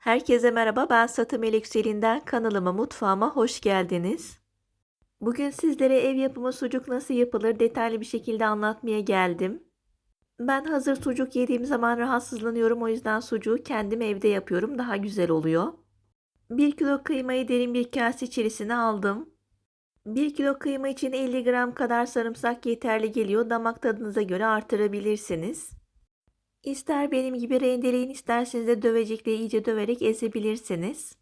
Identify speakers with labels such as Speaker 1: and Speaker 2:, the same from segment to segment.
Speaker 1: Herkese merhaba, ben Satım Yükselinden kanalıma, mutfağıma hoş geldiniz. Bugün sizlere ev yapımı sucuk nasıl yapılır detaylı bir şekilde anlatmaya geldim. Ben hazır sucuk yediğim zaman rahatsızlanıyorum o yüzden sucuğu kendim evde yapıyorum daha güzel oluyor. 1 kilo kıymayı derin bir kase içerisine aldım. 1 kilo kıyma için 50 gram kadar sarımsak yeterli geliyor. Damak tadınıza göre artırabilirsiniz. İster benim gibi rendeleyin isterseniz de dövecekle iyice döverek ezebilirsiniz.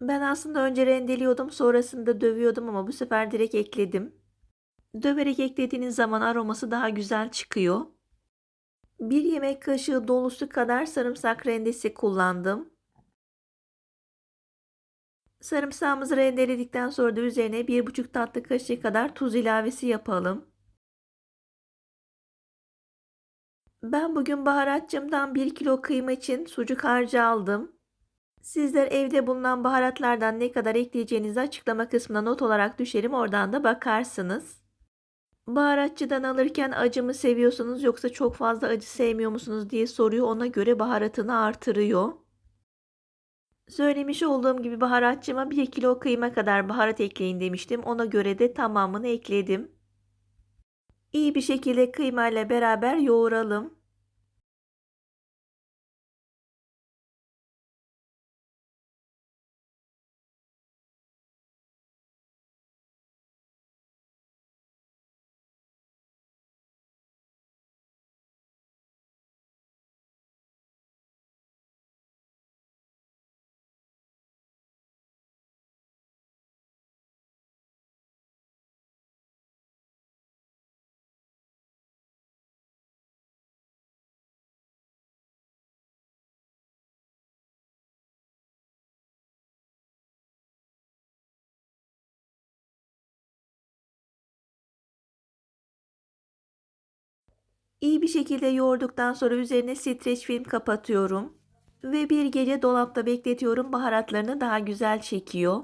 Speaker 1: Ben aslında önce rendeliyordum sonrasında dövüyordum ama bu sefer direkt ekledim. Döverek eklediğiniz zaman aroması daha güzel çıkıyor. Bir yemek kaşığı dolusu kadar sarımsak rendesi kullandım. Sarımsağımızı rendeledikten sonra da üzerine 1,5 tatlı kaşığı kadar tuz ilavesi yapalım. Ben bugün baharatçımdan 1 kilo kıyma için sucuk harcı aldım. Sizler evde bulunan baharatlardan ne kadar ekleyeceğinizi açıklama kısmına not olarak düşerim oradan da bakarsınız. Baharatçıdan alırken acı mı seviyorsunuz yoksa çok fazla acı sevmiyor musunuz diye soruyor ona göre baharatını artırıyor. Söylemiş olduğum gibi baharatçıma 1 kilo kıyma kadar baharat ekleyin demiştim. Ona göre de tamamını ekledim. İyi bir şekilde kıyma ile beraber yoğuralım. İyi bir şekilde yoğurduktan sonra üzerine streç film kapatıyorum. Ve bir gece dolapta bekletiyorum. Baharatlarını daha güzel çekiyor.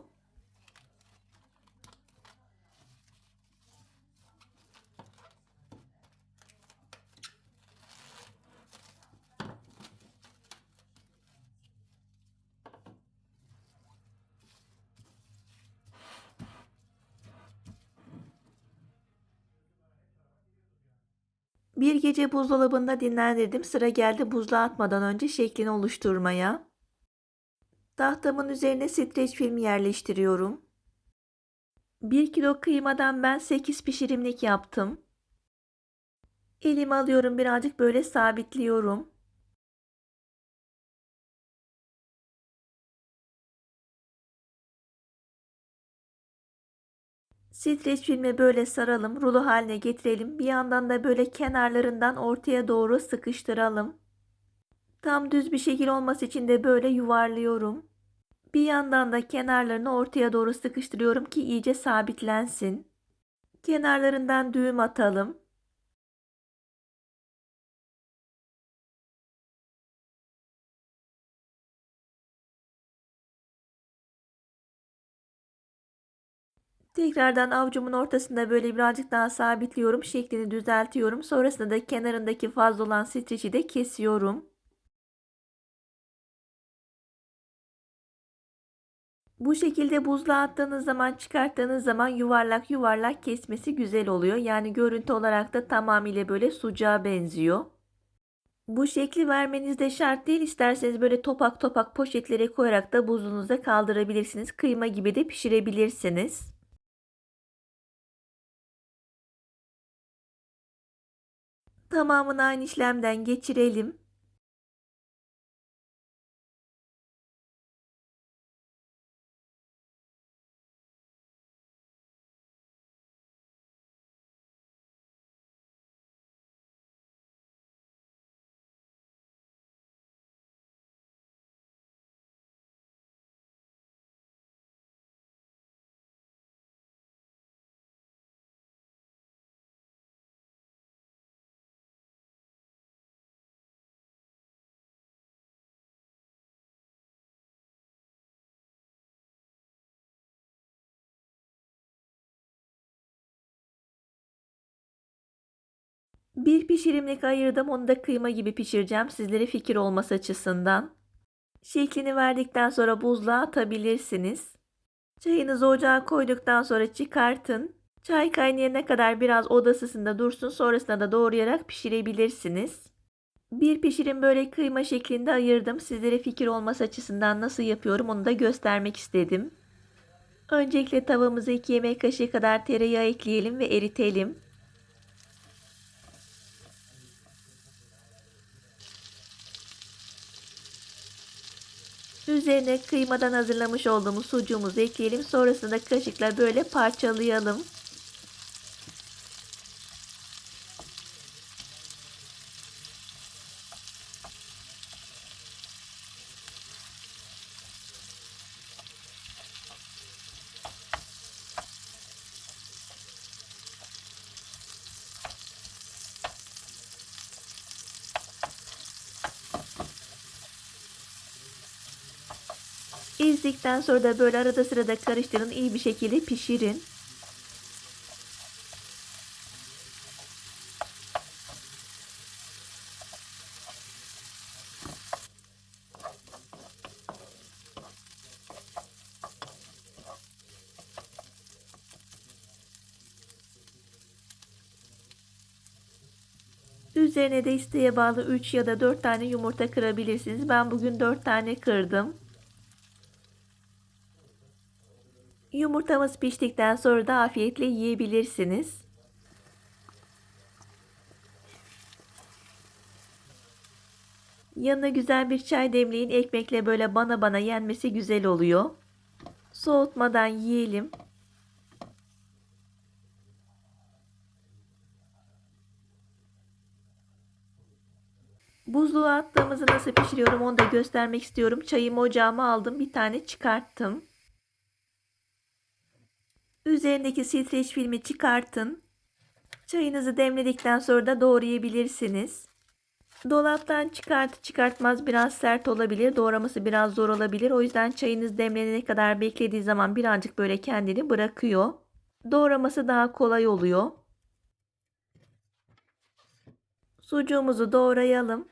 Speaker 1: Bir gece buzdolabında dinlendirdim. Sıra geldi buzluğa atmadan önce şeklini oluşturmaya. Tahtamın üzerine streç film yerleştiriyorum. 1 kilo kıymadan ben 8 pişirimlik yaptım. Elimi alıyorum birazcık böyle sabitliyorum. Streç filmi böyle saralım, rulo haline getirelim. Bir yandan da böyle kenarlarından ortaya doğru sıkıştıralım. Tam düz bir şekil olması için de böyle yuvarlıyorum. Bir yandan da kenarlarını ortaya doğru sıkıştırıyorum ki iyice sabitlensin. Kenarlarından düğüm atalım. Tekrardan avucumun ortasında böyle birazcık daha sabitliyorum. Şeklini düzeltiyorum. Sonrasında da kenarındaki fazla olan streçi de kesiyorum. Bu şekilde buzluğa attığınız zaman çıkarttığınız zaman yuvarlak yuvarlak kesmesi güzel oluyor. Yani görüntü olarak da tamamıyla böyle sucuğa benziyor. Bu şekli vermeniz de şart değil. İsterseniz böyle topak topak poşetlere koyarak da buzluğunuza kaldırabilirsiniz. Kıyma gibi de pişirebilirsiniz. Tamamını aynı işlemden geçirelim. Bir pişirimlik ayırdım. Onu da kıyma gibi pişireceğim. Sizlere fikir olması açısından. Şeklini verdikten sonra buzluğa atabilirsiniz. Çayınızı ocağa koyduktan sonra çıkartın. Çay kaynayana kadar biraz oda ısısında dursun sonrasında da doğrayarak pişirebilirsiniz. Bir pişirim böyle kıyma şeklinde ayırdım. Sizlere fikir olması açısından nasıl yapıyorum onu da göstermek istedim. Öncelikle tavamıza 2 yemek kaşığı kadar tereyağı ekleyelim ve eritelim. Üzerine kıymadan hazırlamış olduğumuz sucuğumuzu ekleyelim. Sonrasında kaşıkla böyle parçalayalım. Ezdikten sonra da böyle arada sırada karıştırın iyi bir şekilde pişirin. Üzerine de isteğe bağlı 3 ya da 4 tane yumurta kırabilirsiniz. Ben bugün 4 tane kırdım. Yumurtamız piştikten sonra da afiyetle yiyebilirsiniz. Yanına güzel bir çay demleyin. Ekmekle böyle bana bana yenmesi güzel oluyor. Soğutmadan yiyelim. Buzluğa attığımızı nasıl pişiriyorum onu da göstermek istiyorum. Çayımı ocağıma aldım. Bir tane çıkarttım. Üzerindeki streç filmi çıkartın. Çayınızı demledikten sonra da doğrayabilirsiniz. Dolaptan çıkart çıkartmaz biraz sert olabilir. Doğraması biraz zor olabilir. O yüzden çayınız demlenene kadar beklediği zaman birazcık böyle kendini bırakıyor. Doğraması daha kolay oluyor. Sucuğumuzu doğrayalım.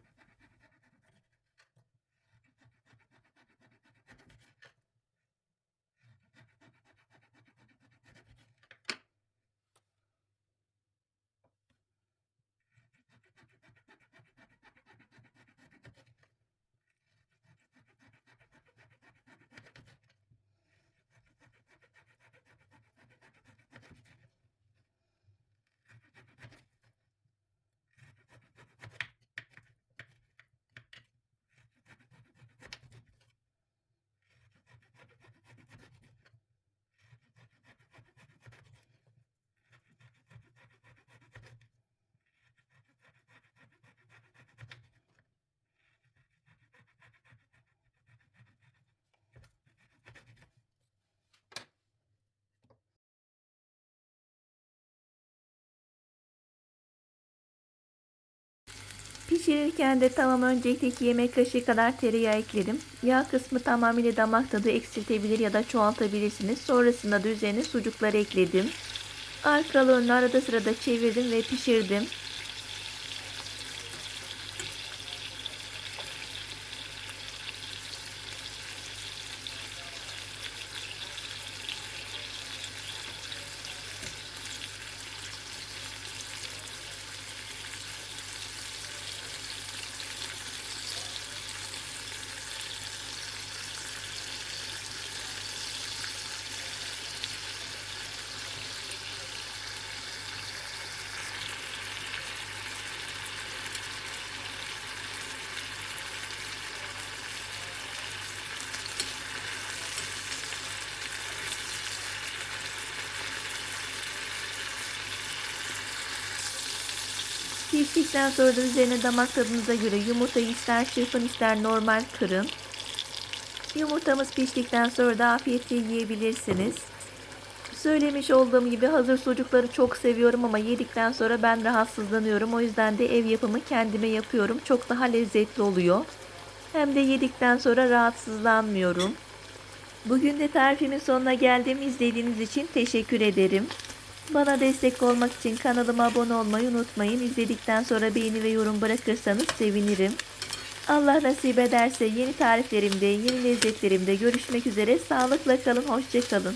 Speaker 1: Pişirirken de tavama öncelikle 2 yemek kaşığı kadar tereyağı ekledim. Yağ kısmı tamamıyla damak tadı eksiltebilir ya da çoğaltabilirsiniz. Sonrasında da üzerine sucukları ekledim. Arkalı arada sırada çevirdim ve pişirdim. Piştikten sonra da üzerine damak tadınıza göre yumurtayı ister çırpın ister normal kırın. Yumurtamız piştikten sonra da afiyetle yiyebilirsiniz. Söylemiş olduğum gibi hazır sucukları çok seviyorum ama yedikten sonra ben rahatsızlanıyorum. O yüzden de ev yapımı kendime yapıyorum. Çok daha lezzetli oluyor. Hem de yedikten sonra rahatsızlanmıyorum. Bugün de tarifimin sonuna geldim. İzlediğiniz için teşekkür ederim. Bana destek olmak için kanalıma abone olmayı unutmayın. İzledikten sonra beğeni ve yorum bırakırsanız sevinirim. Allah nasip ederse yeni tariflerimde, yeni lezzetlerimde görüşmek üzere. Sağlıkla kalın, hoşça kalın.